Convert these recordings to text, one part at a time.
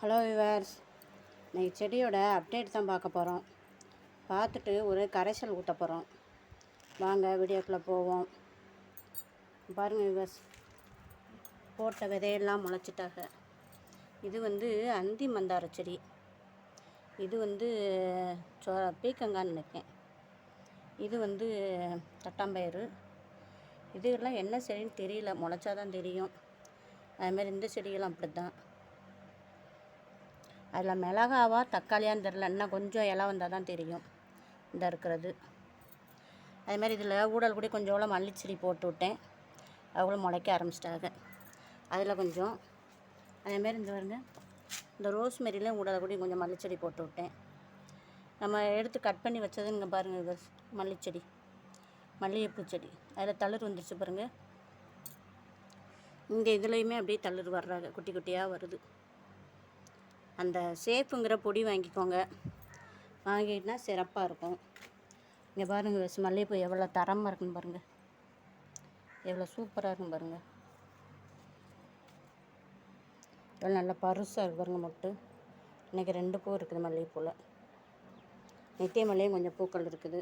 Hello viewers இன்றைக்கி செடியோட update தான் பார்க்க போகிறோம் பார்த்துட்டு ஒரு கரைசல் ஊற்ற போகிறோம் வாங்க வீடியோக்குள்ளே போவோம். பாருங்கள் விவர்ஸ் போட்ட விதையெல்லாம் முளைச்சிட்டாங்க. இது வந்து அந்தி மந்தார செடி. இது வந்து சோ பீக்கங்கான்னு நினைக்கேன் இது வந்து தட்டாம்பயிறு. இதுலாம் என்ன செடின்னு தெரியல. முளைச்சாதான் தெரியும். அதுமாரி இந்த செடிகளும் அப்படி தான் அதில் மிளகாவா தக்காளியான்னு தெரில இன்னும் கொஞ்சம் இலை வந்தால் தான் தெரியும். இந்த இருக்கிறது. அதேமாதிரி இதில் ஊடல் கூட கொஞ்சோளம் மல்லிச்செடி போட்டு விட்டேன். அவங்களும் முளைக்க ஆரம்பிச்சிட்டாங்க. அதில் கொஞ்சம். அதேமாரி இந்த பாருங்க. இந்த ரோஸ்மெரிலையும் ஊடல் கூட கொஞ்சம் மல்லிச்செடி போட்டு விட்டேன். நம்ம எடுத்து கட் பண்ணி வச்சது இங்கே பாருங்கள் இது. மல்லிச்செடி. மல்லிகைப்பூ செடி. அதில் தளிர் வந்துருச்சு பாருங்கள் இங்கே இதுலேயுமே அப்படியே தளிர் வர்றாங்க. குட்டி குட்டியாக வருது. அந்த சேஃபுங்கிற பொடி வாங்கிக்கோங்க. வாங்கிட்டுனா சிறப்பாக இருக்கும். இங்கே பாருங்கள் மல்லிகைப்பூ எவ்வளோ தரமாக இருக்குன்னு பாருங்கள் எவ்வளோ சூப்பராக இருக்கும் பாருங்கள் எவ்வளோ நல்லா பருசாக இருக்கு பாருங்கள் மொட்டு. இன்றைக்கி ரெண்டு பூ இருக்குது மல்லிகைப்பூவில் நித்திய மல்லியும் கொஞ்சம் பூக்கள் இருக்குது.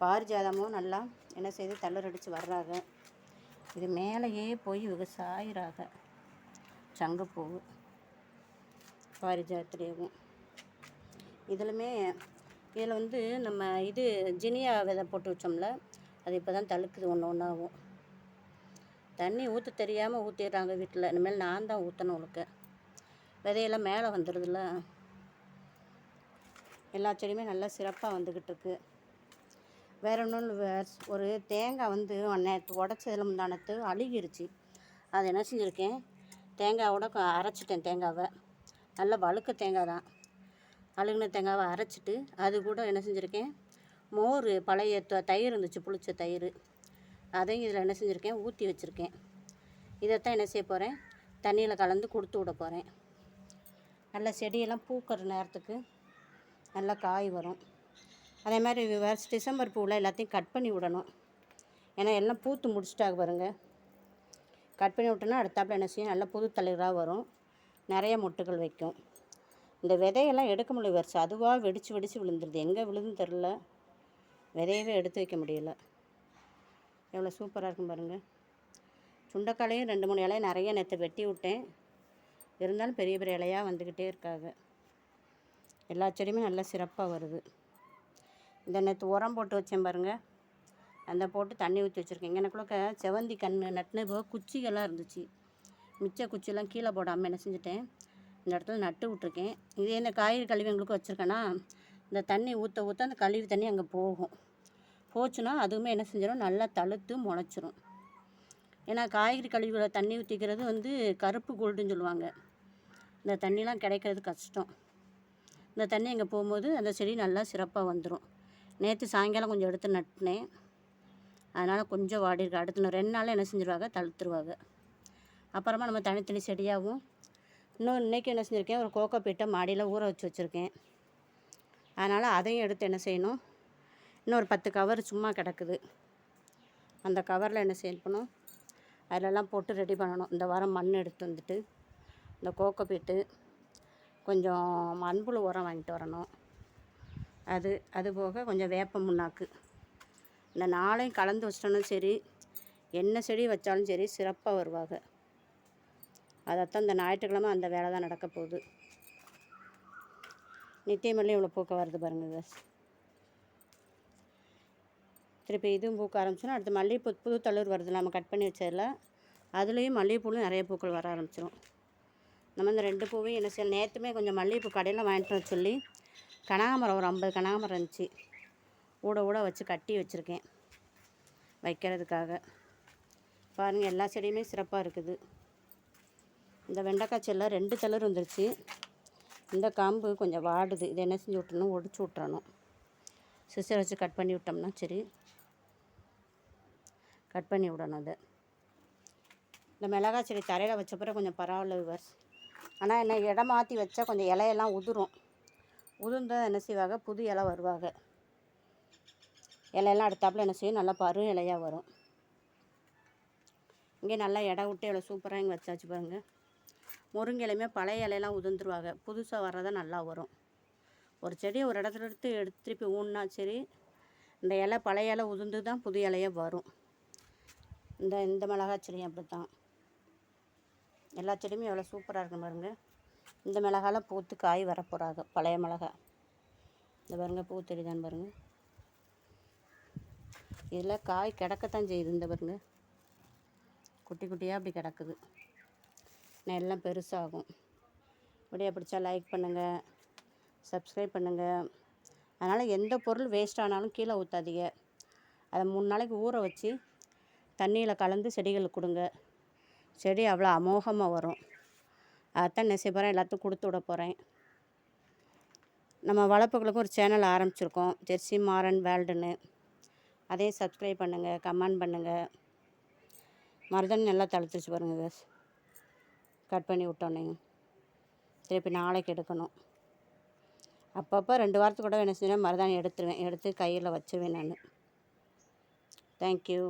பாரிஜாதமும் நல்லா என்ன செய்து தள்ளர் அடித்து வர்றாங்க. இது மேலேயே போய் விவசாயிராக. சங்குப்பூ. பாரிஜாத்துலேயும் இதிலுமே இதில் வந்து நம்ம இது ஜினியா விதை போட்டு வச்சோம்ல அது இப்போ தான் தழுக்குது ஒன்று ஒன்றாகும் தண்ணி ஊற்ற தெரியாமல் ஊற்றிடுறாங்க வீட்டில் இனிமேல் நான் தான் ஊற்றணும் உனக்கு. விதையெல்லாம் மேலே வந்துடுதுல்ல எல்லா செடியுமே நல்லா சிறப்பாக வந்துக்கிட்டு இருக்கு. வேற ஒன்று ஒரு தேங்காய் வந்து நேற்று உடச்சதுல முந்தானத்து அழுகிருச்சு. அதை என்ன செஞ்சுருக்கேன்? தேங்காவோட அரைச்சிட்டேன் தேங்காவை. நல்ல வழுக்க தேங்காய் தான். அழுகுன தேங்காவை அரைச்சிட்டு அது கூட என்ன செஞ்சுருக்கேன்? மோர் பழைய த- தயிர் இருந்துச்சு புளிச்ச தயிர். அதையும் இதில் என்ன செஞ்சுருக்கேன்? ஊற்றி வச்சுருக்கேன். இதைத்தான் என்ன செய்ய போகிறேன் தண்ணியில் கலந்து கொடுத்து விட போகிறேன் நல்ல செடியெல்லாம் பூக்கிற நேரத்துக்கு நல்லா காய் வரும். அதே மாதிரி வேறு டிசம்பர் பூவில் எல்லாத்தையும் கட் பண்ணி விடணும். ஏன்னா எல்லாம் பூத்து முடிச்சிட்டாங்க பாருங்கள் கட் பண்ணி விட்டோன்னா அடுத்தாப்பில் என்ன செய்யும்? நல்லா புது தளிராக வரும். நிறைய மொட்டுகள் வைக்கும். இந்த விதையெல்லாம் எடுக்க முடியல வருஷ அதுவாக வெடித்து வெடித்து விழுந்துருது. எங்கே விழுந்து தெரில விதையவே எடுத்து வைக்க முடியல. எவ்வளோ சூப்பராக இருக்கும் பாருங்கள் சுண்டைக்காலையும் ரெண்டு மூணு இலையை நிறைய நேற்று வெட்டி விட்டேன். இருந்தாலும் பெரிய பெரிய இலையாக வந்துக்கிட்டே இருக்காங்க. எல்லா செடியுமே நல்லா சிறப்பாக வருது. இந்த நேற்று உரம் போட்டு வச்சேன் பாருங்கள் அந்த போட்டு தண்ணி ஊற்றி வச்சுருக்கேன். எனக்குள்ள செவந்தி கன்று நட்டுன குச்சிகளாக குச்சிகள்லாம் இருந்துச்சு. மிச்ச குச்சியெல்லாம் கீழே போடாமல் என்ன செஞ்சுட்டேன். இந்த இடத்துல நட்டு விட்ருக்கேன் இதே இந்த காய்கறி கழிவு எங்களுக்கு வச்சுருக்கேன்னா இந்த தண்ணி ஊற்ற ஊற்ற அந்த கழிவு தண்ணி அங்கே போகும். போச்சுன்னா அதுவுமே என்ன செஞ்சிடும் நல்லா தழுத்து முளைச்சிரும். ஏன்னா காய்கறி கழிவுகளை தண்ணி ஊற்றிக்கிறது வந்து கருப்பு கோல்டுன்னு சொல்லுவாங்க. இந்த தண்ணிலாம் கிடைக்கிறது கஷ்டம். இந்த தண்ணி அங்கே போகும்போது அந்த செடி நல்லா சிறப்பாக வந்துடும் நேற்று சாயங்காலம் கொஞ்சம் எடுத்து நட்டினேன். அதனால் கொஞ்சம் வாடி இருக்கு. அடுத்த ரெண்டு நாளில் என்ன செஞ்சிருவாங்க? தழுத்துருவாங்க. அப்புறமா நம்ம தனித்தனி செடியாகவும் இன்னும் இன்றைக்கி என்ன செஞ்சுருக்கேன் ஒரு கோக்கோ பீட்டை மாடியில் ஊற வச்சு வச்சுருக்கேன். அதனால் அதையும் எடுத்து என்ன செய்யணும் இன்னொரு பத்து கவர் சும்மா கிடக்குது. அந்த கவரில் என்ன செய்யணும் அதிலெல்லாம் போட்டு ரெடி பண்ணணும். இந்த வாரம் மண் எடுத்து வந்துட்டு இந்த கோக்கோ பீட்டு கொஞ்சம் மண்புழு உரம் வாங்கிட்டு வரணும். அது அது போக கொஞ்சம் வேப்ப முன்னாக்கு. இந்த நாளையும் கலந்து வச்சிட்டோன்னு சரி என்ன செடி வச்சாலும் சரி சிறப்பாக வருவாங்க. அதைத்தான் இந்த ஞாயிற்றுக்கிழமை அந்த வேலை தான் நடக்க போகுது. நித்தியமல்லி இவ்வளோ பூக்க வருது பாருங்கள் guys. திருப்பி இதுவும் பூக்க ஆரம்பிச்சிடும் அடுத்து மல்லிகைப்பூ புது தளிர் வருது. நம்ம கட் பண்ணி வச்சதில் அதுலேயும் மல்லிகைப்பூலும் நிறைய பூக்கள் வர ஆரம்பிச்சிடும் நம்ம இந்த ரெண்டு பூவையும் என்ன செய்யலாம்? நேற்றுமே கொஞ்சம் மல்லிகைப்பூ கடையில் வாங்கிட்டு வர சொல்லி கனகாமரம் ஒரு ஐம்பது கனகாமரம் இருந்துச்சு. ஊட ஊட வச்சு கட்டி வச்சுருக்கேன் வைக்கிறதுக்காக. பாருங்கள் எல்லா செடியுமே சிறப்பாக இருக்குது. இந்த வெண்டைக்காய் செல்ல ரெண்டு தளர் வந்துருச்சு. இந்த காம்பு கொஞ்சம் வாடுது. இதை என்ன செஞ்சு விட்டணும் ஒடிச்சு விட்றணும் சிஸ்டர் வச்சு கட் பண்ணி விட்டோம்னா சரி. கட் பண்ணி விடணும் அதை. இந்த மிளகாய் செடி தரையில் வச்ச பிறகு கொஞ்சம் பரவாயில்ல விவர்ஸ் ஆனால் என்ன இடம் மாற்றி வச்சா கொஞ்சம் இலையெல்லாம் உதிரும். உதிர்ந்தால் என்ன செய்வாங்க? புது இலை வருவாங்க. இலையெல்லாம் அடுத்தாப்புல என்ன செய்யும்? நல்லா பரு இலையாக வரும். இங்கே நல்லா இடம் விட்டு எவ்வளோ சூப்பராக இங்கே வச்சாச்சு பாருங்கள் முருங்கை இலையுமே பழைய இலையெல்லாம் உதிர்ந்துருவாங்க. புதுசாக வர்றதா நல்லா வரும். ஒரு செடியை ஒரு இடத்துல எடுத்து எடுத்து திருப்பி ஊன்னா சரி இந்த இலை பழைய இலை உதிர்ந்து தான் புது இலையே வரும். இந்த இந்த மிளகா செடியும் அப்படி தான் எல்லா செடியுமே எவ்வளோ சூப்பராக இருக்கும் பாருங்க. இந்த மிளகாலாம் பூத்து காய் வரப்போகிறாங்க பழைய மிளகா இந்த பாருங்க பூ தெரியுதான்னு பாருங்கள் இதில் காய் கிடக்கத்தான் செய்யுது இந்த பாருங்க. குட்டி குட்டியாக அப்படி கிடக்குது. இன்னும் எல்லாம் பெருசாகும். வீடியோ பிடிச்சா லைக் பண்ணுங்கள் சப்ஸ்கிரைப் பண்ணுங்கள் அதனால் எந்த பொருள் வேஸ்ட் ஆனாலும் கீழே ஊற்றாதீங்க அதை மூணு நாளைக்கு ஊற வச்சு தண்ணியில் கலந்து செடிகளுக்கு கொடுங்க. செடி அவ்வளோ அமோகமாக வரும். அதைத்தான் நெசை போகிறேன் எல்லாத்துக்கும் கொடுத்து விட போகிறேன் நம்ம வளர்ப்புகளுக்கு ஒரு சேனல் ஆரம்பிச்சிருக்கோம். ஜெர்சி மாரன் வேல்டுன்னு. அதையும் சப்ஸ்கிரைப் பண்ணுங்கள் கமெண்ட் பண்ணுங்கள் மருதாணி நல்லா தழுத்துருச்சு பாருங்கள் கட் பண்ணி விட்டோன்னேங்க. திருப்பி நாளைக்கு எடுக்கணும். அப்பப்போ ரெண்டு வாரத்துக்கு கூட என்ன செஞ்சேன் மருதாணி எடுத்துருவேன் எடுத்து கையில் வச்சுருவேன் நான். தேங்க்யூ